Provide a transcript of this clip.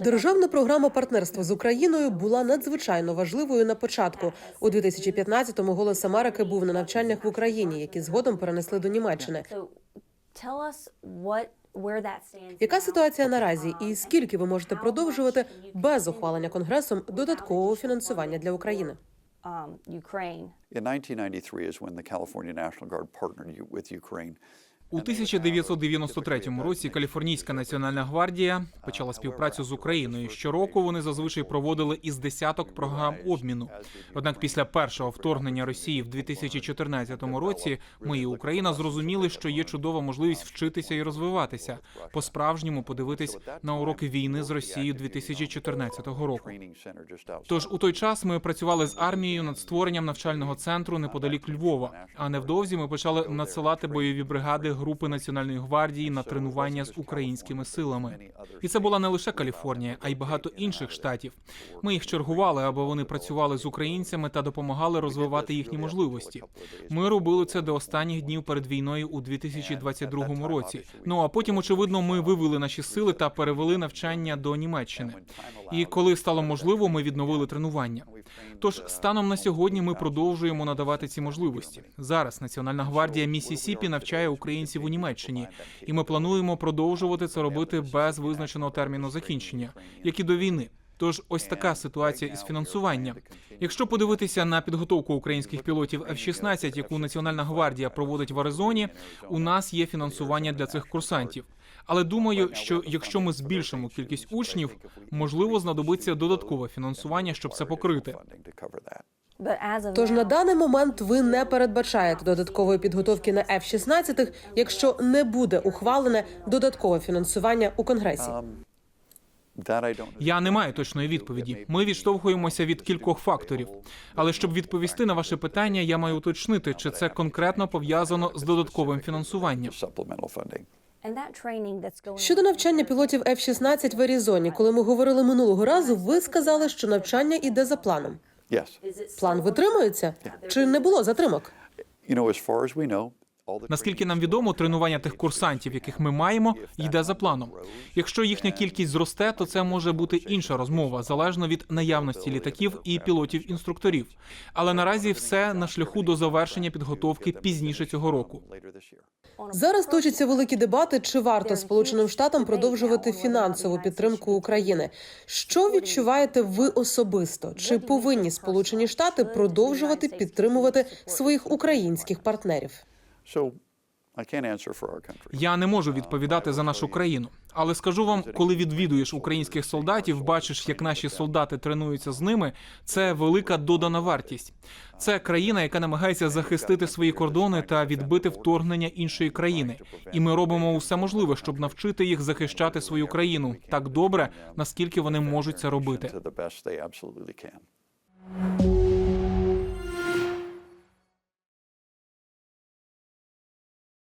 Державна програма партнерства з Україною була надзвичайно важливою на початку. У 2015-му голос Америки був на навчаннях в Україні, які згодом перенесли до Німеччини. So tell us what where that stands. Яка ситуація наразі, і скільки ви можете продовжувати без ухвалення конгресом додаткового фінансування для України? um, Ukraine. In 1993 is when the California National Guard partnered with Ukraine. У 1993 році Каліфорнійська національна гвардія почала співпрацю з Україною. Щороку вони зазвичай проводили із десяток програм обміну. Однак після першого вторгнення Росії в 2014 році ми і Україна зрозуміли, що є чудова можливість вчитися і розвиватися, по-справжньому подивитись на уроки війни з Росією 2014 року. Тож у той час ми працювали з армією над створенням навчального центру неподалік Львова. А невдовзі ми почали надсилати бойові бригади групи Національної гвардії на тренування з українськими силами. І це була не лише Каліфорнія, а й багато інших штатів. Ми їх чергували, аби вони працювали з українцями та допомагали розвивати їхні можливості. Ми робили це до останніх днів перед війною у 2022 році. Ну а потім, очевидно, ми вивели наші сили та перевели навчання до Німеччини. І коли стало можливо, ми відновили тренування. Тож станом на сьогодні ми продовжуємо надавати ці можливості. Зараз Національна гвардія Місісіпі навчає українців у Німеччині, і ми плануємо продовжувати це робити без визначеного терміну закінчення, як і до війни. Тож ось така ситуація із фінансуванням. Якщо подивитися на підготовку українських пілотів F-16, яку Національна гвардія проводить в Аризоні, у нас є фінансування для цих курсантів. Але думаю, що якщо ми збільшимо кількість учнів, можливо, знадобиться додаткове фінансування, щоб це покрити. Тож на даний момент ви не передбачаєте додаткової підготовки на F-16, якщо не буде ухвалене додаткове фінансування у Конгресі. Я не маю точної відповіді. Ми відштовхуємося від кількох факторів. Але щоб відповісти на ваше питання, я маю уточнити, чи це конкретно пов'язано з додатковим фінансуванням. Щодо навчання пілотів F-16 в Аризоні, коли ми говорили минулого разу, ви сказали, що навчання іде за планом. План витримується чи не було затримок? Наскільки нам відомо, тренування тих курсантів, яких ми маємо, йде за планом. Якщо їхня кількість зросте, то це може бути інша розмова, залежно від наявності літаків і пілотів-інструкторів. Але наразі все на шляху до завершення підготовки пізніше цього року. Зараз точаться великі дебати, чи варто Сполученим Штатам продовжувати фінансову підтримку України. Що відчуваєте ви особисто? Чи повинні Сполучені Штати продовжувати підтримувати своїх українських партнерів? Я не можу відповідати за нашу країну, але скажу вам, коли відвідуєш українських солдатів, бачиш, як наші солдати тренуються з ними. Це велика додана вартість. Це країна, яка намагається захистити свої кордони та відбити вторгнення іншої країни. І ми робимо усе можливе, щоб навчити їх захищати свою країну так добре, наскільки вони можуть це робити.